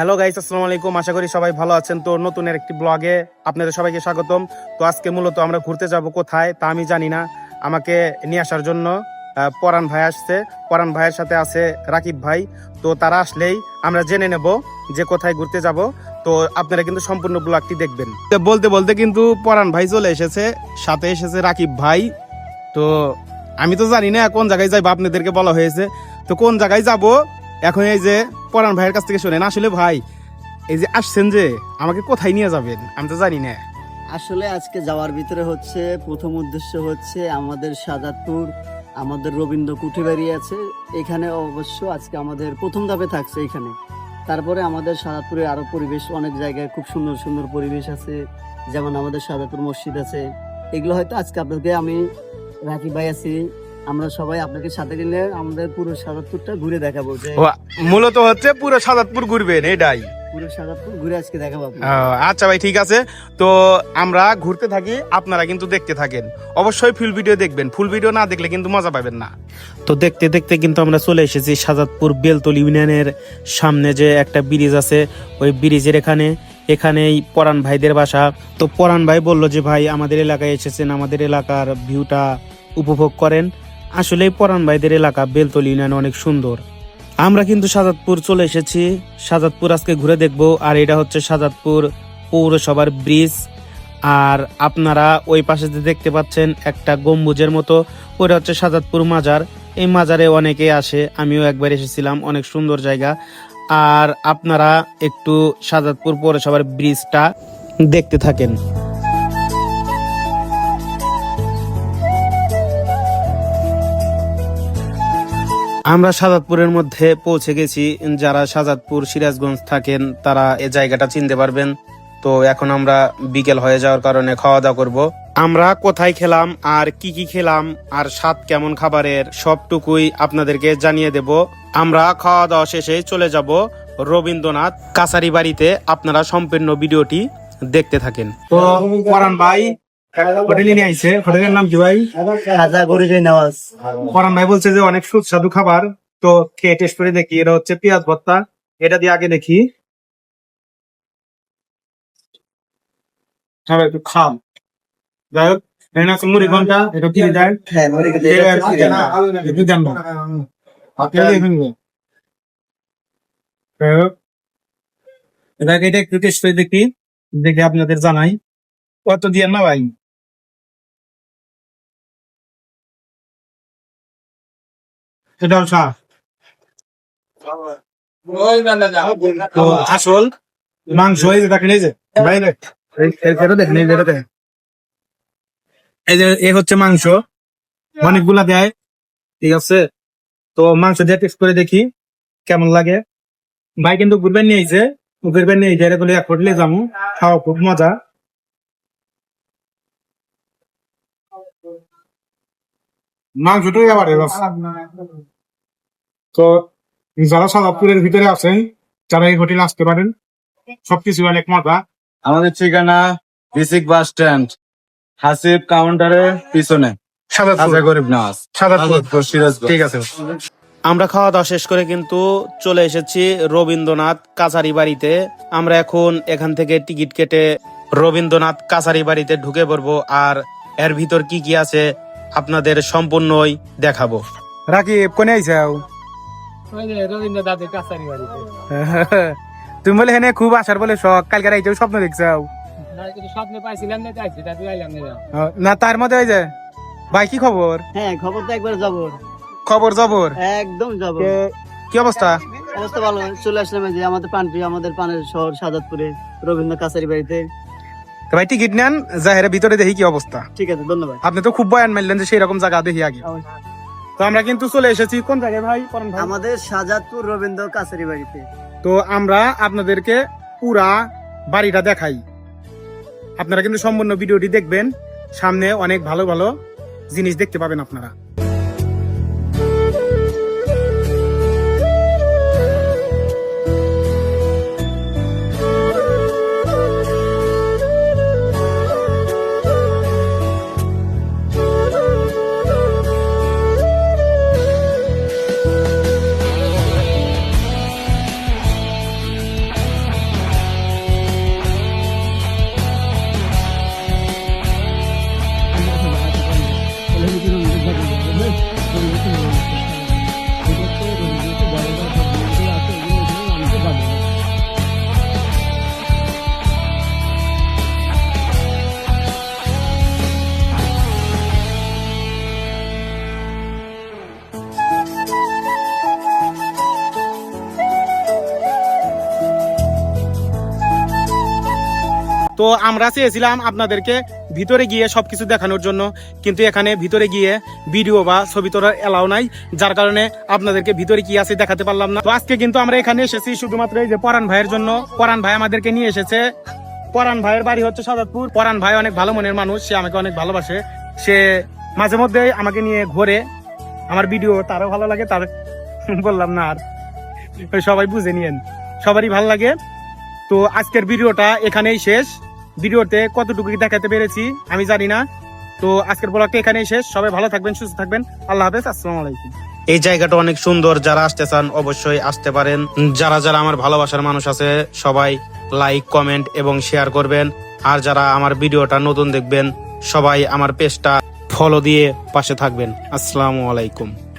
Hello guys আসসালামু আলাইকুম। আশা করি সবাই ভালো আছেন। তো নতুনের একটি ব্লগে আপনাদের সবাইকে স্বাগতম। তো আজকে মূলত আমরা ঘুরতে যাব কোথায় তা আমি জানি না। আমাকে নিয়ে আসার জন্য পরাণ ভাই আসছে। পরাণ ভাইয়ের সাথে আছে রাকিব ভাই। তো তারা আসলেই আমরা জেনে নেব যে কোথায় ঘুরতে যাব। তো আপনারা কিন্তু সম্পূর্ণ ব্লগটি দেখবেন। বলতে বলতে কিন্তু পরাণ ভাই চলে এসেছে, সাথে এসেছে রাকিব ভাই। তো আমি তো জানি না কোন জায়গায় যাইবো, আপনাদেরকে বলা হয়েছে। তো কোন জায়গায় যাব এখন এই যে পরাণ ভাইয়ের কাছ থেকে শোনেন, আসলে ভাই, এই যে আসছেন যে, আমাকে কোথায় নিয়ে যাবেন? আমি তো জানি না। আসলে আজকে যাওয়ার ভিতরে হচ্ছে, প্রথম উদ্দেশ্য হচ্ছে আমাদের সাজাদপুর আমাদের রবীন্দ্র কুঠিবাড়ি আছে। এখানে অবশ্য আজকে আমাদের প্রথম ধাপে থাকছে এখানে। তারপরে আমাদের সাজাদপুরে আরও পরিবেশ, অনেক জায়গায় খুব সুন্দর সুন্দর পরিবেশ আছে। যেমন আমাদের সাজাদপুর মসজিদ আছে। এগুলো হয়তো আজকে আপনাকে আমি রাকিব ভাই আছি আমরা সবাই আপনাকে সাথে নিলে আমাদের পুরো সাজাদপুরটা ঘুরে দেখাবো যে মূলত হচ্ছে পুরো সাদাতপুর ঘুরবেন এটাই। পুরো সাজাদপুর ঘুরে আজকে দেখাবো। আচ্ছা ভাই ঠিক আছে। তো আমরা ঘুরতে থাকি আপনারা কিন্তু দেখতে থাকেন। অবশ্যই ফুল ভিডিও দেখবেন। ফুল ভিডিও না দেখলে কিন্তু মজা পাবেন না। তো দেখতে দেখতে কিন্তু আমরা চলে এসেছি সাজাদপুর বেলতল ইউনিয়নের সামনে যে একটা ব্রিজ আছে। ওই ব্রিজের এখানে এখানেই পরাণ ভাইদের বাসা। তো পরাণ ভাই বলল যে ভাই আমাদের এলাকায় এসেছেন আমাদের এলাকার ভিউটা উপভোগ করেন। আসলেই পরাণ ভাইদের এলাকা বেলতল ইউনিয়ন অনেক সুন্দর। আমরা কিন্তু সাজাদপুর চলে এসেছি। সাজাদপুর আজকে ঘুরে দেখব, আর এটা হচ্ছে সাজাদপুর পৌরসভার ব্রিজ। আর আপনারা ওই পাশে যে দেখতে পাচ্ছেন একটা গম্বুজের মতো, ওটা হচ্ছে সাজাদপুর মাজার। এই মাজারে অনেকে আসে, আমিও একবার এসেছিলাম, অনেক সুন্দর জায়গা। আর আপনারা একটু সাজাদপুর পৌরসভার ব্রিজটা দেখতে থাকেন। আমরা সাজাদপুরের মধ্যে পৌঁছে গেছি। যারা সাজাদপুর, সিরাজগঞ্জ থাকেন, তারা এ জায়গাটা চিনতে পারবেন। তো এখন আমরা বিকেল হয়ে যাওয়ার কারণে খাওয়া দাওয়া করব। আমরা কোথায় খেলাম, আর কি কি খেলাম, আর স্বাদ কেমন খাবারের সবটুকুই আপনাদেরকে জানিয়ে দেব। আমরা খাওয়া দাওয়া শেষে চলে যাব রবীন্দ্রনাথ কাছারি বাড়িতে। আপনারা সম্পূর্ণ ভিডিওটি দেখতে থাকেন। তো পরান ভাই হোটেলে নিয়ে আইছে হোটেলের নাম কি ভাই? খাজা গরিবে নেওয়াজ। পরান ভাই বলছে যে অনেক সুস্বাদু খাবার। তো খেয়ে টেস্ট করে দেখি এটা হচ্ছে পেঁয়াজ ভর্তা। এটা দিয়ে আগে দেখি। হ্যাঁ একটু খাম। যাই হোক এখানে আছে মুড়ি ঘণ্টা এটা কি দেয়? হ্যাঁ। একটু দেন এটাকে এটা একটু টেস্ট করে দেখি। দেখে আপনাদের জানাই। কত দিয়ে না ভাই। মাংস এই যে এই যে হচ্ছে মাংস। অনেকগুলা দেয়, ঠিক আছে? তো মাংস দিয়ে করে দেখি কেমন লাগে। ভাই কিন্তু ঘুরবেন নিয়ে আইছে ঘুরবেন নিয়ে আইছে বলে এক হোটেলে যাব, খাওয়া খুব মজা। মাংসটাই আবার তো যারা সাদাপুরের ভিতরে আছেন যারা এই হোটেলে আসতে পারেন সবকিছু অনেক মজা। আমাদের ঠিকানা বিসিক বাস স্ট্যান্ড হাসিব কাউন্টারের পিছনে। সাদাপুর গরিব নওয়াজ সাদাপুর সিরাজগঞ্জ। ঠিক আছে। আমরা খাওয়া দাওয়া শেষ করে কিন্তু চলে এসেছি রবীন্দ্রনাথ কাছারি বাড়িতে। আমরা এখন এখান থেকে টিকিট কেটে রবীন্দ্রনাথ কাছারি বাড়িতে ঢুকে পড়ব। আর এর ভিতর কি কি আছে আপনাদের সম্পূর্ণই দেখাবো। রাকিব কোনে আইসাও রবীন্দ্র দাদের কাছারি বাড়িতে। তুমি বলে হেনে খুব আসার বলে শখ কালকে রাইতেও স্বপ্ন দেখছাও। না, কিন্তু স্বপ্নে পাইছিলাম না চাইছি তাতে আইলাম না। না তার মধ্যে ওই যে ভাই কি খবর? হ্যাঁ খবর তো একবার যাব খবর জবর? একদম যাব কি অবস্থা? অবস্থা ভালো চলে আসলাম যে আমাদের পান প্রিয় আমাদের পানের শহর সাজাদপুরে রবীন্দ্র কাছারি বাড়িতে। ভাই টিকিট নেন জাহের ভিতরে দেখি কি অবস্থা। ঠিক আছে ধন্যবাদ। আপনি তো খুব বয়ান মারলেন যে সেই রকম জায়গা দেখি আগে। তো আমরা কিন্তু চলে এসেছি। কোন জায়গায় ভাই আমাদের সাজাদপুর রবীন্দ্র কাছারি বাড়িতে। তো আমরা আপনাদেরকে পুরা বাড়িটা দেখাই। আপনারা কিন্তু সম্পূর্ণ ভিডিওটি দেখবেন। সামনে অনেক ভালো ভালো জিনিস দেখতে পাবেন আপনারা। তো আমরা চেয়েছিলাম আপনাদেরকে ভিতরে গিয়ে সবকিছু দেখানোর জন্য, কিন্তু এখানে ভিতরে গিয়ে ভিডিও বা ছবি তোলার এলাও নাই, যার কারণে আপনাদেরকে ভিতরে কি আছে দেখাতে পারলাম না। তো আজকে কিন্তু আমরা এখানে এসেছি শুধুমাত্র এই যে পরান ভাইয়ের জন্য। পরান ভাই আমাদেরকে নিয়ে এসেছে। পরান ভাইয়ের বাড়ি হচ্ছে সাদাতপুর। পরান ভাই অনেক ভালো মনের মানুষ, সে আমাকে অনেক ভালোবাসে। সে মাঝে মধ্যে আমাকে নিয়ে ঘোরে। আমার ভিডিও তারও ভালো লাগে, তার বললাম না আর। সবাই বুঝে নিয়েন। সবারই ভালো লাগে। তো আজকের ভিডিওটা এখানেই শেষ। ভিডিওতে কতটুকু দেখাতে পেরেছি, আমি জানি না। তো আজকের ব্লগটা এখানেই শেষ। সবাই ভালো থাকবেন, সুস্থ থাকবেন। আল্লাহ হাফেজ, আসসালামু আলাইকুম। এই জায়গাটা অনেক সুন্দর, যারা আসতে চান অবশ্যই আসতে পারেন। যারা যারা আমার ভালোবাসার মানুষ আছে, সবাই লাইক কমেন্ট এবং শেয়ার করবেন। আর যারা আমার ভিডিওটা নতুন দেখবেন, সবাই আমার পেজটা ফলো দিয়ে পাশে থাকবেন। আসসালামু আলাইকুম।